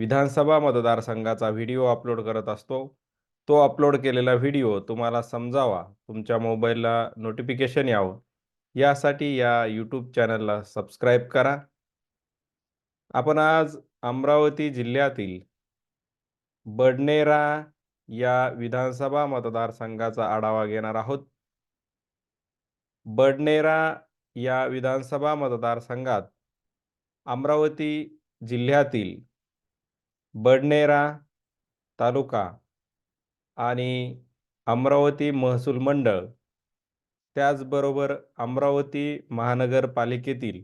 विधानसभा मतदारसंघाचा video upload करत असतो. तो अपलोड केलेला व्हिडिओ तुम्हाला समजावा. तुमच्या मोबाईलला नोटिफिकेशन यावं. यासाठी या यूट्यूब चॅनलला सबस्क्राईब करा. आपण आज अमरावती जिल्ह्यातील बडनेरा या विधानसभा मतदारसंघाचा आढावा घेणार आहोत. बडनेरा या विधानसभा मतदारसंघात अमरावती जिल्ह्यातील बडनेरा तालुका आणि अमरावती महसूल मंडळ. त्याचबरोबर अमरावती महानगरपालिकेतील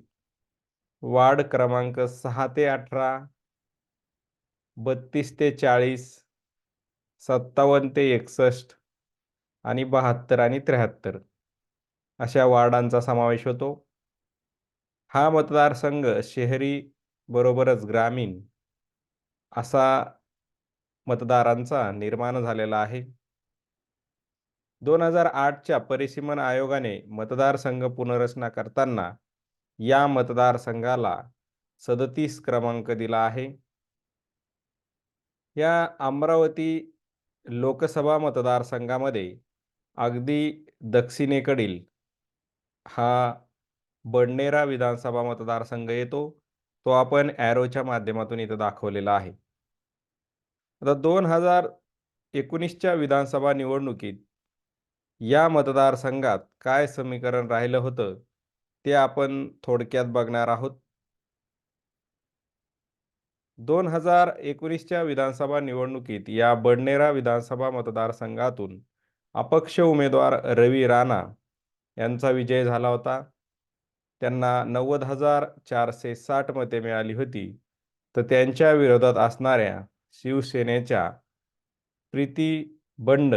वार्ड क्रमांक सहा ते अठरा बत्तीस ते चाळीस सत्तावन्न ते एकसष्ट आणि बहात्तर आणि त्र्याहत्तर अशा वार्डांचा समावेश होतो. हा मतदारसंघ शहरी बरोबरच ग्रामीण असा मतदारांचा निर्माण झालेला आहे. दोन हजार आठच्या परिसीमन आयोगाने मतदारसंघ पुनर्रचना करताना या मतदारसंघाला सदतीस क्रमांक दिला आहे. या अमरावती लोकसभा मतदारसंघामध्ये अगदी दक्षिणेकडील हा बडनेरा विधानसभा मतदारसंघ येतो तो आपण ॲरोच्या माध्यमातून इथं दाखवलेला आहे. आता दोन हजार एकोणीसच्या विधानसभा निवडणुकीत या मतदारसंघात काय समीकरण राहिलं होतं ते आपण थोडक्यात बघणार आहोत. दोन हजार एकोणीसच्या विधानसभा निवडणुकीत या बडनेरा विधानसभा मतदारसंघातून अपक्ष उमेदवार रवी राणा यांचा विजय झाला होता. त्यांना नव्वद हजार चारशे साठ मते मिळाली होती. तर त्यांच्या विरोधात असणाऱ्या शिवसेनेच्या प्रीती बंड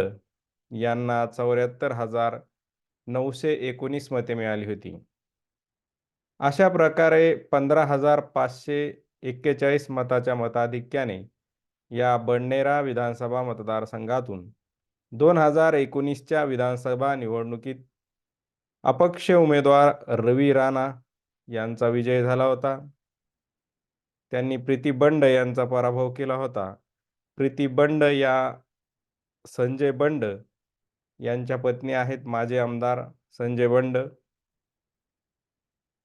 यांना चौऱ्याहत्तर हजार नऊशे एकोणीस मते मिळाली होती. अशा प्रकारे पंधरा हजार पाचशे एक्केचाळीस मताच्या मताधिक्याने या बडनेरा विधानसभा मतदारसंघातून दोन हजार एकोणीसच्या विधानसभा निवडणुकीत अपक्ष उमेदवार रवी राणा यांचा विजय झाला होता. त्यांनी प्रीती बंड यांचा पराभव केला होता. प्रीती बंड या संजय बंड यांच्या पत्नी आहेत माजी आमदार संजय बंड.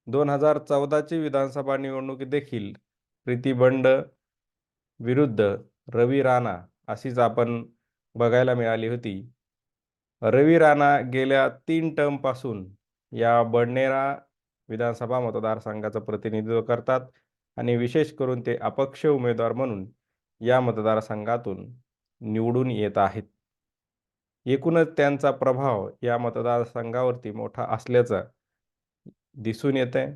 दोन हजार चौदाची विधानसभा निवडणुकीत देखील प्रीती बंड विरुद्ध रवी राणा अशीच आपण बघायला मिळाली होती. रवी राणा गेल्या तीन टर्मपासून या बडनेरा विधानसभा मतदारसंघाचं प्रतिनिधित्व करतात. आणि विशेष करून ते अपक्ष उमेदवार म्हणून या मतदारसंघातून निवडून येत आहेत. एकूणच त्यांचा प्रभाव या मतदारसंघावरती मोठा असल्याचा दिसून येत आहे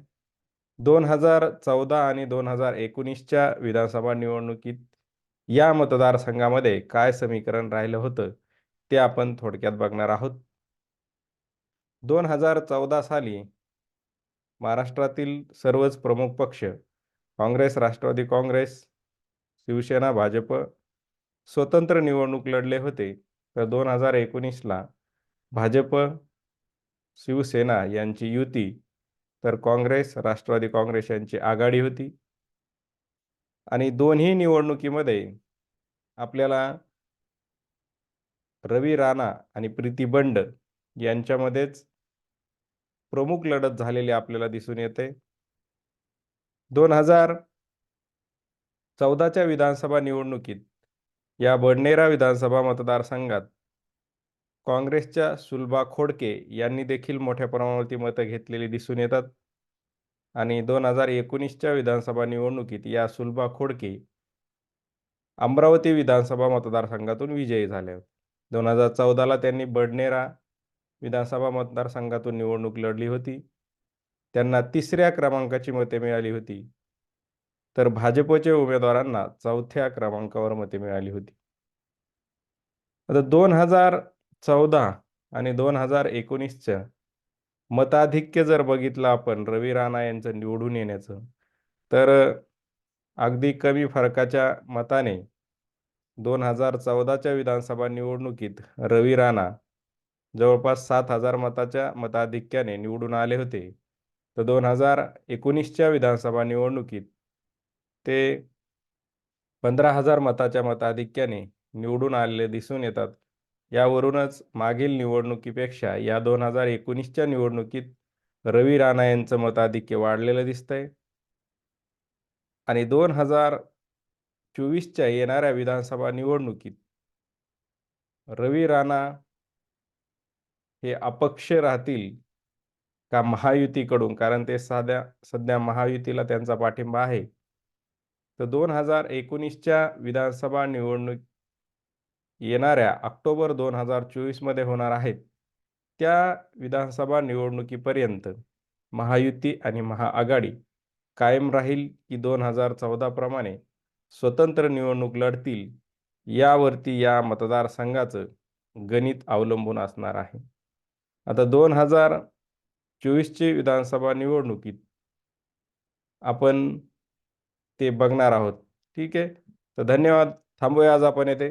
दोन हजार चौदा आणि दोन हजार एकोणीसच्या विधानसभा निवडणुकीत या मतदारसंघामध्ये काय समीकरण राहिलं होतं ते आपण थोडक्यात बघणार आहोत. दोन हजार चौदा साली महाराष्ट्रातील सर्वच प्रमुख पक्ष काँग्रेस राष्ट्रवादी काँग्रेस शिवसेना भाजप स्वतंत्र निवडणूक लढले होते. तर दोन हजार एकोणीसला भाजप शिवसेना यांची युती तर काँग्रेस राष्ट्रवादी काँग्रेस यांची आघाडी होती. आणि दोन्ही निवडणुकीमध्ये आपल्याला रवी राणा आणि प्रीती बंड यांच्यामध्येच प्रमुख लढत झालेली आपल्याला दिसून येते. दोन हजार चौदाच्या विधानसभा निवडणुकीत या बडनेरा विधानसभा मतदारसंघात काँग्रेसच्या सुलभा खोडके यांनी देखील मोठ्या प्रमाणावरती मतं घेतलेली दिसून येतात. आणि दोन हजार एकोणीसच्या विधानसभा निवडणुकीत या सुलभा खोडके अमरावती विधानसभा मतदारसंघातून विजयी झाले. दोन हजार चौदाला त्यांनी बडनेरा विधानसभा मतदारसंघातून निवडणूक लढली होती. त्यांना तिसऱ्या क्रमांकाची मते मिळाली होती. तर भाजपच्या उमेदवारांना चौथ्या क्रमांकावर मते मिळाली होती. आता दोन हजार चौदा आणि दोन हजार एकोणीसचं मताधिक्य जर बघितलं आपण रवी राणा यांचं निवडून येण्याचं तर अगदी कमी फरकाच्या मताने दोन हजार चौदाच्या विधानसभा निवडणुकीत रवी राणा जवळपास सात हजार मताच्या मताधिक्याने निवडून आले होते. तर दोन हजार एकोणीसच्या विधानसभा निवडणुकीत ते पंधरा हजार मताच्या मताधिक्याने निवडून आलेले दिसून येतात. यावरूनच मागील निवडणुकीपेक्षा या दोन हजार एकोणीसच्या निवडणुकीत रवी राणा यांचं मताधिक्य वाढलेलं दिसतंय. आणि दोन हजार चोवीसच्या येणाऱ्या विधानसभा निवडणुकीत रवी राणा हे अपक्ष राहतील का महायुतीकडून? कारण ते साध्या सध्या महायुतीला त्यांचा पाठिंबा आहे. तर दोन हजार एकोणीसच्या विधानसभा निवडणूक येणाऱ्या ऑक्टोबर दोन हजार चोवीसमध्ये होणार आहेत. त्या विधानसभा निवडणुकीपर्यंत महायुती आणि महाआघाडी कायम राहील की दोन हजार चौदाप्रमाणे स्वतंत्र निवडणूक लढतील यावरती या मतदारसंघाचं गणित अवलंबून असणार आहे. आता दोन हजार चोवीसची विधानसभा निवडणुकीत आपण ते बघणार आहोत. ठीक आहे? तर धन्यवाद. थांबूया आज आपण येथे.